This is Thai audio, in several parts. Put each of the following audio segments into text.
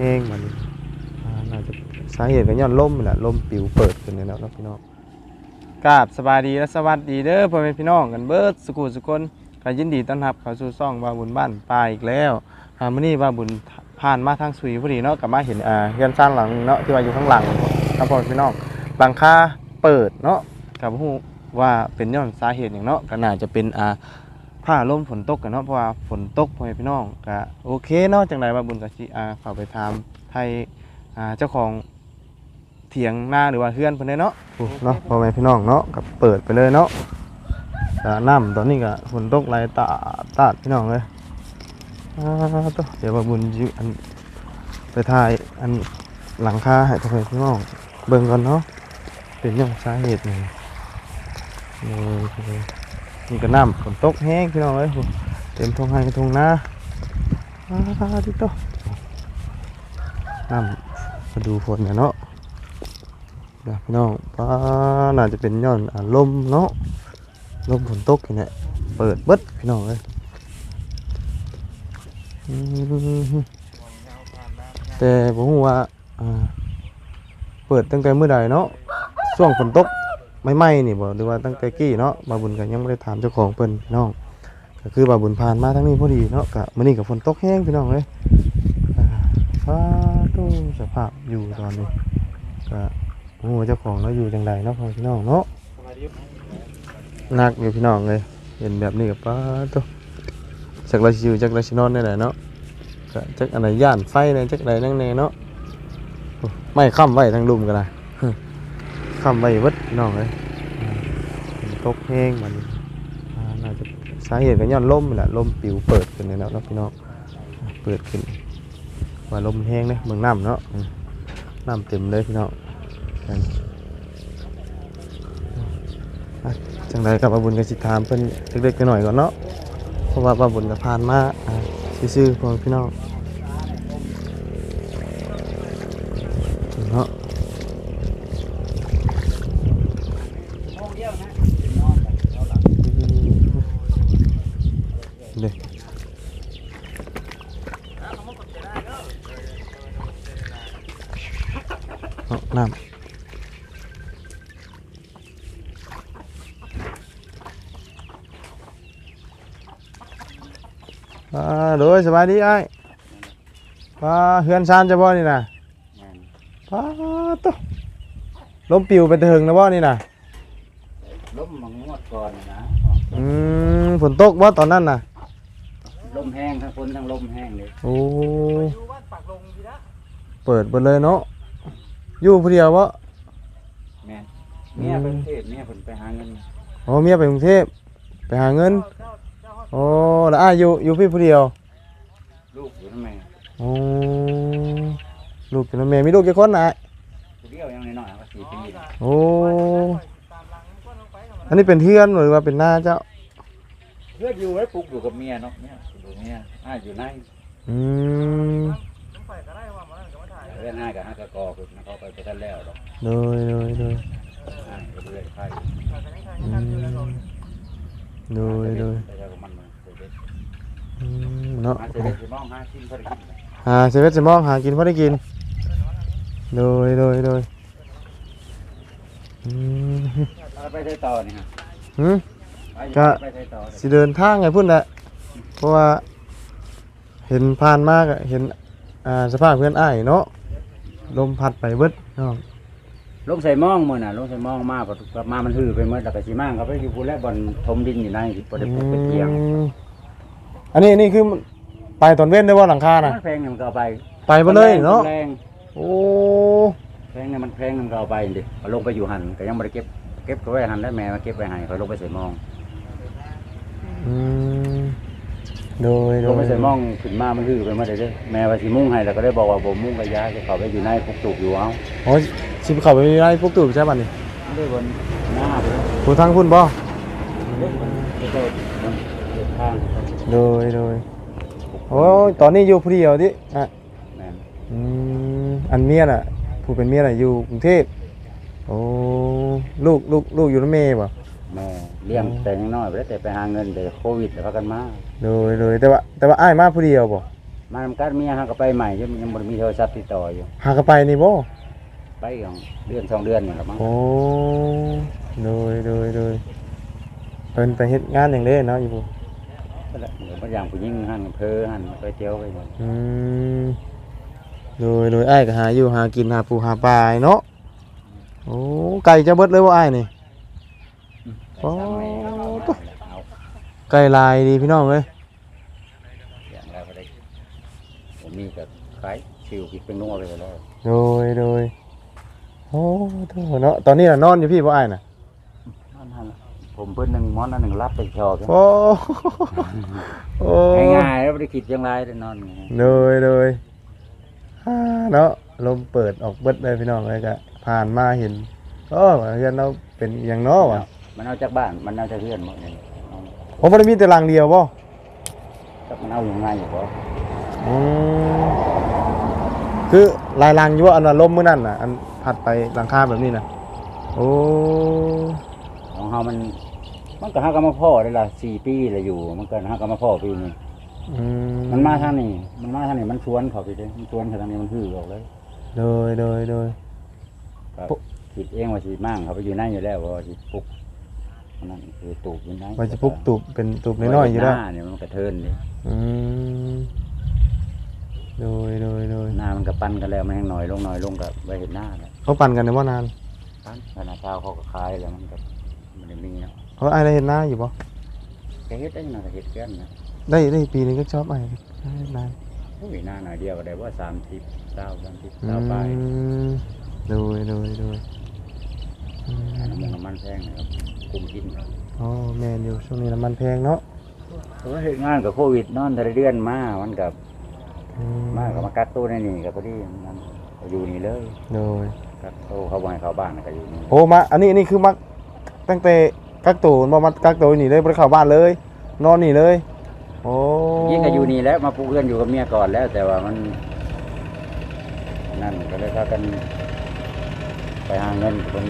แห้งมันน่าจะสาเหตุก็ย้อนลมนี่แหละลมปิวเปิดขึ้นนี่แหละเนาะพี่น้องกราบสบายดีและสวัสดีเด้อพ่อแม่พี่น้องกันเบิดสุขุสุคนก็ยินดีต้อนรับเข้าสู่ซ่องว่าบุญบ้านปลาอีกแล้วอ่ามื้อนี้ว่าบุญผ่านมาทางสุยพอดีเนาะก็มาเห็นอ่าเรือนสร้างหลังเนาะที่ว่าอยู่ข้างหลังครับพ่อแม่พี่น้องหลังคาเปิดเนาะก็บ่ฮู้ว่าเป็นย้อนสาเหตุหยังเนาะก็น่าจะเป็นอ่า ผ้าลมฝนตกกันเนาะเพราะว่าฝนตกพ่อแม่พี่น้องก็โอเคเนาะจังไดว่าบุญกะสิอ่าเข้าไปถามไทยอ่าเจ้าของเถียงหน้าหรือว่าเฮือนเพิ่นเนาะเนาะพ่อแม่พี่น้องเนาะก็เปิดไปเลยเนาะก็น้ำตอนนี้ก็ฝนตกไหลตาตาดพี่น้องเลยอ่าตัวเดี๋ยวว่าบุญอันไปถ่ายอันหลังคาให้พ่อแม่พี่น้องเบิ่งก่อนเนาะเป็นยังสาเหตุหยังเลย นี่ก็น้ำฝนตกแห้งพี่น้องเอ้ยเต็มทงไห้ทงนาอ้าดิโตน้ำมาดูฝนเนี่ยเนาะเดี๋ยวพี่น้องป้าน่าจะเป็นย้อนอารมเนาะลมฝนตกอย่างเนี้ยเปิดเบิดพี่น้องเอ้ยแต่ผมว่าเปิดตั้งแต่เมื่อใดเนาะช่วงฝนตก ไม่ไหม้นี่บ่หรือว่าตั้งแต่กี้เนาะบาบุญก็ยังไม่ได้ถามเจ้าของเพิ่นพี่น้องก็คือบาบุญผ่านมาทั้งนี้พอดีเนาะก็มื้อนี้ก็ฝนตกแห้งพี่น้องเอ้ยฟ้าตู้สภาพอยู่ตอนนี้ก็โอ้เจ้าของเราอยู่จังไดเนาะพ่อพี่น้องเนาะหนักอยู่พี่น้องเลยเห็นแบบนี้ก็ป้าตู้จักราชิอยู่จักราชินอนได้แหละเนาะก็จักอะไรย่านไฟเนี่ยจักอะไรนั่งแน่เนาะไม่ค้ำไว้ทั้งลุมกันนะ คำไว้บิดน้องเลยตกแห้งมันอาน่าจะสาเหตุก็ย้อนลมแหละลมปิวเปิดขึ้นเลยเนะเนาะพี่น้องเปิดขึ้นว่าลมแห้งเลยเมืองน้ำเนาะน้ำเต็มเลยพี่น้องจังไรกับอาบุญกับสิถามเพิ่นเล็กๆหน่อยก่อนเนาะเพราะว่าอาบุญกับผ่านมาอ่าซื่อๆพอพี่น้องเนาะ เด็กเอา น้ำอ่าโดยสบายดีไอ้ป้าเฮือนซานจะบ่นี่นะป้าตุ๊ล้มปิวไปถึงนะบ่นี่นะล้มมังงวดก่อนนะอืมฝนตกบ่ตอนนั้นน่ะลมแห้งทั้งฝนทั้งลมแห้งเลยโอ้เปิดเบิดเลยเนาะ อยู่ผู้เดียวบ่แม่นเมียเป็นเทพเมียเพิ่นไปหาเงินอ๋อเมียไปกรุงเทพไปหาเงินโอ้แล้วอ้ายอยู่อยู่พี่ผู้เดียวลูกอยู่ทำไมโอ้ลูกอยู่นำแม่มีลูกกี่คนน่ะผู้เดียวยังน้อยๆก็สี่ปีโอ้อันนี้เป็นเพื่อนหรือว่าเป็นหน้าเจ้าเพื่ออยู่ไว้ปลูกอยู่กับเมียเนาะเมียอยู่เมียอ้ายอยู่ในอืม เรื่องอ้ายกับฮักกะกอคือนะเขาไปไปทันแล้วดอกโดยโดยโดยอ้ายไปเรื่อยไปอืมโดยโดยไปเจ้ากับมันมาเด็กอืมเนาะๆมาเด็กๆสิมองหากินพอได้กินหาเซเว่นจะมองหากินพอได้กิน โดยโดยโดยอืมเอาไปใช้ต่อนี่ฮะหืมไปก็ ไปใช้ต่อสิเดินทางไงพุ่นแหละเพราะว่า เห็นผ่านมากเห็นอ่าสภาพเพื่อนอ้ายเนาะ ลมพัดไปเบิดเนาะลงใส่หมองมื้อน่ะลงใส่หมองมาพอกลับมามันหือไปหมดแล้วก็สิมั่งเขาไปอยู่พูนแล้วบ่อนถมดินอยู่ในสิบ่ได้ปลูกเป็นเตียงอืมอันนี้นี่คือไปตอนเว้นได้ว่าหลังคาน่ะ มันแพงเนี่ยมันก็เอาไปไปบ่เลยเนาะแรงโอ้ แพงเนี่ยมันแพงมันก็เอาไปดิเอาลงไปอยู่หันก็ยังไม่ได้เก็บเก็บก็ไว้หันแล้วแม่มาเก็บไว้ให้เขาลงไปใส่หมองอืม โดยโดลงยไปใส่หมองขึ้นมามันลือไปหมาได้เด้อแม่ว่าสิมุ่งให้แล้วก็ได้บอกว่าบ่มุ่งกับยาจะเขาไปอยู่ในพวกตูกอยู่เอาโอ้ยสิเข้าไปได้พวกตู่ใช่ป่ะนี่ไม่ได้บนหน้าไปเลยผู้ทางพุ่นบ่เด็กมันเด็กมันเด็กข้างโดยโดยโอ้ยตอนนี้อยู่ผู้เดียวดิอะแม่นอืมอันเมียน่ะ ผู้เป็นเมียน่ะอยู่กรุงเทพโอ้ลูกลูกลูกอยู่น้ำเมย์ป่ะ แม่เลี้ยงแต่ยังน้อยไปแล้วแต่ไปหาเงินแต่โควิดแล้วพากันมาโดยโดยแต่ว่าแต่ว่าอ้ายมาผู้เดียวป่ะมานำกันเมียเฮาก็ไปใหม่ยังยังบ่ได้มีโทรศัพท์ติดต่ออยู่หากนไปนี่บ่ไปของเดือนสองเดือนนี่แหละมั้งโอ้โดยโดยโดยเพิ่นไปเฮ็ดงานอย่างเด้เนาะอยู่บ่ก็แล้วเดี๋ยวบางอย่างผู้หญิงหั่นเพอหั่นไปเจียวไปหมดอืมโดยโดยอ้ายก็หาอยู่หากินหาปูหาปลาเนาะโอ้ไก่จะเบิดเลยบ่อ้ายนี่ ไปสั่งให้เอาเอาไก่ลายดีพี่น้องเอ้ยอย่างแล้วก็ได้ผมมีกับขายชิวกินเป็นนัวไปแล้วโดยโดยโอ้โธ่เนาะตอนนี้น่ะนอนอยู่พี่บ่อ้ายน่ะนั่นหั่นล่ะผมเพิ่นหนึ่งหมอนอันหนึ่งรับไปชอบโอ้โอ้ง่ายๆแล้วไม่ได้คิดอย่างไรได้นอนไงโดยโดยฮ่าเนาะลมเปิดออกเบิดเลยพี่น้องเลยก็ผ่านมาเห็นโอ้เฮือนเราเป็นอย่างเนาะวะ มันเอาจากบ้าน มันเอาจากเพื่อนหมดเลยเอาผมบ่ได้มีแต่หลังเดียวบ่จักมันเอาอย่างไรอยู่บ่อืมคือลายลังอยู่ว่าอันว่าลมมื้อนั้นน่ะ อันพัดไปหลังคาแบบนี้น่ะ โอ้ของเฮามัน มันก็หากันมาพ่อได้ละสี่ปีละอยู่ มันก็หากันมาพ่อปีนี้อืมันมาทางนี้ มันมาทางนี้มันชวนเขาไปเลยมันชวนเขาทางนี้มันฮือออกเลยโดยโดยโดย ก็ปุ๊คิดเองว่าสิมั่งเขาไปอยู่นั่นอยู่แล้วว่าสิปลุกอั นนั่นคือตูบอยู่นั่นว่าจะปลุกตูบเป็นตูบน้อยๆอยู่แล้วหน้าเนี่ยมันกระเทินเลยอืมโดยโดยโดยหน้ามันก็ปั้นกันแล้วมันแห้งหน่อยลงหน่อยลงกับไปเห็นหน้าแล้วเขาปั่นกันในว่านานปั้นขนาดเช้าเขาก็คลายแล้วมันก็มันได้มีเนาะเขาอ้ายได้เห็นหน้าอยู่บ่แกเฮ็ดได้หน่อยก็เฮ็ดกันนะได้ได้ปีนึงก็ชอบอ้ายได้นานโอ้ยหน้าหน่อยเดียวก็ได้ว่าสามสิบเก้าสามสิบอืเก้าไปมโดยโดยโดยอืมน้ำมันน้ำมันแพงนะครับ คุมกินอ๋อแม่นอยู่ช่วงนี้น้ำมันแพงเนาะเพราะว่าเหตุงานกับโควิดนอนแต่ละเดือนมามันกับอืมากับมากักตัวในนี่กับพอดีมันก็อยู่นี่เลยโดยกักตัวเขาบ่ให้เข้าบ้านก็อยู่นี่โอ้มาอันนี้อันนี้คือมักตั้งแต่กักตัวมามากักตัวอยู่นี่เลยบ่ได้เข้าบ้านเลย นอนนี่เลยโอ้ยิ่งก็อยู่นี่แล้วมาปลูกเรือนอยู่กับเมียก่อนแล้ว แต่ว่ามัน นั่นก็เลยพากัน ไปหาเงินคน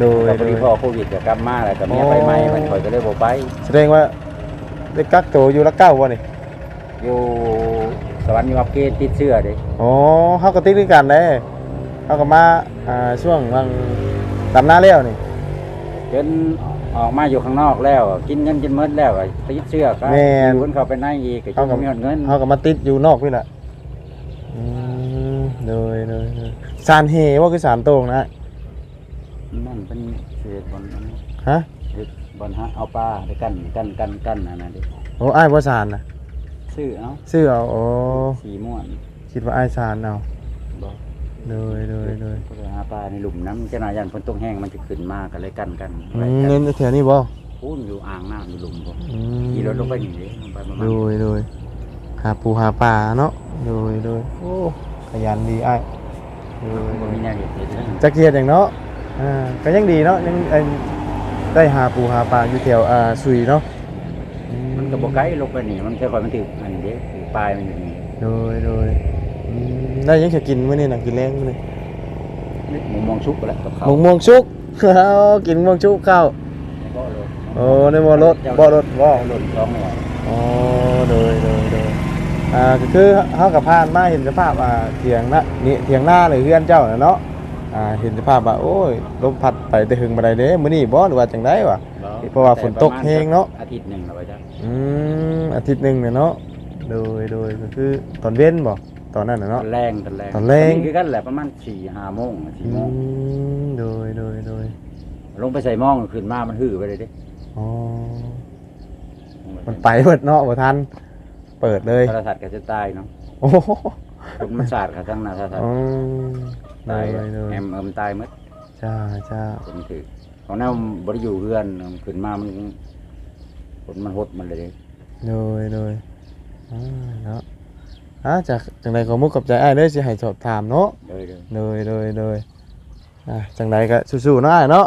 โดย ก็พโดอดียพ่อโควิดก็กลับมาแล้วกับเมียอ๋อไปใหม่มันคอยก็เลยบ่ไป แสดงว่าได้กักตัวอยู่ละเก้าวันนี่อยู่สวรรค์อยู่อัปเกรดติดเสื้อเด้อ๋อเฮาก็ติดด้วยกันเด้เฮาก็มาอ่าช่วงวังดำหน้าแล้วนี่จนออกมาอยู่ข้างนอกแล้ว กินเงินกินเมิดแล้วก็ติดเสื้อก็อยู่คนเข้าไปในอีกก็จะมีเงินเฮาก็มาติดอยู่นอกพี่ล่ะอืมโดยโดยโดยสารเฮว่าคือสารโตรงนะ นั่นเป็นเศษบอลนั้นฮะเฮ็ดบอลฮะเอาปลาได้กันกันกันกันอันนั้นดิโอ้อ้ายบ่สารน่ะซื้อเอาซื้อเอาโอ้สีม่วนคิดว่าอ้ายสารเอาบ่โดยโดยโดยก็เลยหาปลาในหลุมน้ำจะหน่อยยันฝนตกแห้งมันจะขึ้นมาก็เลยกันกันอืไว้มกันเน้นแถวนี้บ่พูนอยู่อ่างน้ำอยู่หลุมบ่อืมขี่รถลงไปนี่เด้ลงไปประมาณโดยโดยหาปูหาปลาเนาะโดยโดยโอ้ขยันดีอ้ายโดยโดบ่ยมีแนวเห็ดเลยเด้อจะเกียดอย่างเนาะ อ่าก็ยังดีเนาะยังเอิ่มได้หาปูหาปลาอยู่แถวอ่าสุยเนาะอืมันก็บ่ไกลลงไปนี่มันแค่ค่อยมันถืออันนี้เด้ถือปลายมันอยู่นี่โดยโดยอืมได้ยังจะกินมื้อนี้น่ะกินแรงมื้อนี้นี่หมูมองชุบก็แล้วกับเขาหมกม่วงชุกเอากินม่วงชุกข้าวบ่รถโอ้ในบ่รถบ่รถบ่รถสองหัวอ๋อโดยโดยโดยอ่าก็คือเฮากับผ่านมาเห็นสภาพอ่าเถียงนะนี่เถียงหน้าหรือเฮือนเจ้าน่ะเนาะ อ่าเห็นสภาพว่าโอ้ยลมพัดไปแต่หึงบ่ได้เด้มื้อนี้บ่หรือว่าจังไดวะ เพราะว่าฝนตกแห้งเนาะ อาทิตย์หนึงแล้วว่าจ้ะอืมอาทิตย์หนึงเนี่ยเนาะโดยโดยก็คือตอนเว้นบ่ตอนนั้นน่ะตอเนาะ นแรงตอนแรงตอนแรง คือกันแหละประมาณ4 5โมงอื4โมงมโดยโดยโดยลงไปใส่หม้องขึ้นมามันหื้อไปเลยเด้อ๋อมันไปเบิดเนาะบ่ทันเปิดเลยโทรศัพท์ก็จะตายเนาะโอ้โห คนมันสาดค่ะทั้งหน้าโทรศัพอืท์มโด ตายยโดยแอมเอิมตายหมดจ้าจ้าคนถือของนั้นบ่ได้อยู่เพื่อนขึ้นมามันคนมันหดมันเลยเด้โดยโดยอ่าเนาะอ่าจากจังใดก็มุกกับใจอ้ายเด้อสิให้สอบถามเนาะเด้อเด้อโดยโดยโดยอะจังใดก็สู้ๆเนาะอ้ายเนาะ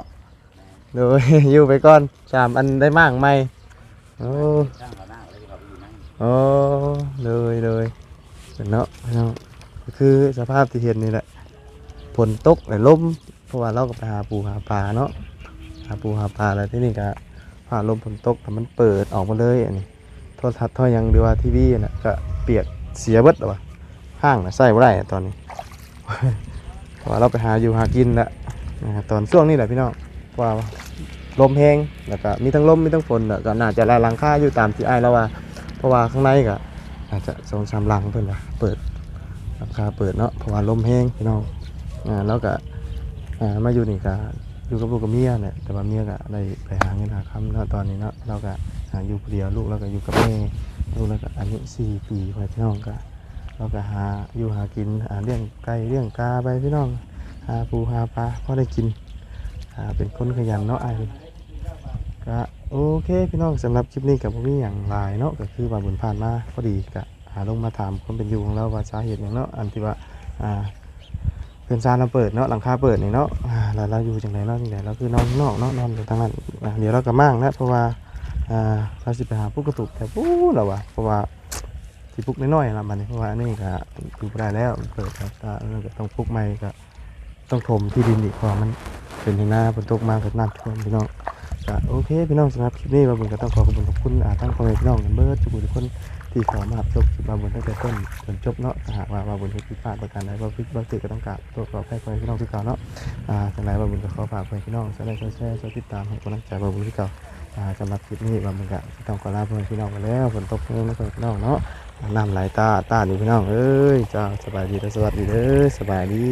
โดยอยู่ไปก่อนสามอันได้มากไหมโอ้สร้างเขาหน้าแล้วเขาไปอยู่นั่นโอ้โดยโดยเนาะเนาะก็คือสภาพที่เห็นนี่แหละ ฝนตกและลมเพราะว่าเราก็ไปหาปูหาปลาเนาะหาปูหาปลาแล้วที่นี่ก็ผ่าลมฝนตกแต่มันเปิดออกมาเลยอันนี้โทรทัศน์ท่อยังหรือว่าทีวีน่ะก็เปียกเสียเบิดแล้ววะห้างน่ะใส่บ่ได้ตอนนี้เพราะว่าเราไปหาอยู่หากินละนะตอนช่วงนี้แหละพี่น้องเพราะว่าลมแห้งแล้วก็มีทั้งลมมีทั้งฝนแล้วก็น่าจะลายลังค่าอยู่ตามที่ไอ้ายแล้วว่า เพราะว่าข้างในก็อาจจะสองสามลังเพิ่นว่าเปิดลังคาเปิดเนาะเพราะว่าลมแห้งพี่น้อง อ่าแล้วก็อ่ามาอยู่นี่ก็อยู่กับลูกกับเมียเนี่ยแต่ว่าเมียก็ได้ไปหาเงินหาคำเนาะตอนนี้เนาะเราก็อยู่คนเดียวลูกเราก็อยู่กับแม่ลูกเราก็อายุสี่ปีไปพี่น้องก็เราก็หาอยู่หากินหาเลี้ยงไก่เลี้ยงกาไปพี่น้องหาปูหาปลาพอได้กินหาเป็นคนขยันเนาะไอ้ก็โอเคพี่น้องสำหรับคลิปนี้กับผมมีอย่างลายเนาะก็คือว่าบุญผ่านมาพอดีก็หาลงมาถามความเป็นอยู่ของเราว่าสาเหตุอย่างเนาะอันที่ว่าอ่า เพื่อนซานเราเปิดเนาะหลังคาเปิดนี่เนาะอ่าแล้วเราอยู่จังไดเนาะจังไดเราคือนอนนอกเนาะนอนอยู่ทางนั้นเดี๋ยวเราก็มั่งนะเพราะว่าเราสิไปหาปุ๊กกระตุกแต่ปุ๊เราวะเพราะว่าสิปุ๊กน้อยๆละมันเพราะว่านี่ก็อยู่ได้แล้วเปิดครับถ้าเราก็ต้องปุ๊กใหม่ก็ต้องถมที่ดินอีกเพราะมันเป็นที่หน้าฝนตกมาก็น้ำท่วมพี่น้องก็โอเคพี่น้องสำหรับคลิปนี้บาบุญก็ต้องขอขอบคุณขอบคุณอ่าทั้งพ่อแม่พี่น้องกันเบิร์ดทุกคน ที่เขอมารับมคลิปบาบุญตั้งแต่ต้นจนจบเนาะหากว่าบาบุญที่ผิดพลาดประการใดบาบุญบาบุญก็ต้องกราบตัวขอแพ้พ่อแม่พี่น้องที่เก่าเนาะอ่าจังไรบาบุญก็ขอฝากพ่อแม่พี่น้องช่วยไลค์ช่วแชร์ช่วยติดตามให้กำลังใจบาบุญที่เก่าอ่าสำหรับคลิปนี้บาบุญก็ต้องขอลาเพื่อแม่พี่น้องกันแล้วฝนตกเพิ่มแล้วพ่อแม่พี่น้องเนาะน้ำไหลตาตาดีพี่น้องเอ้ยจ้าสบายดีและสวัสดีเด้อสบายดี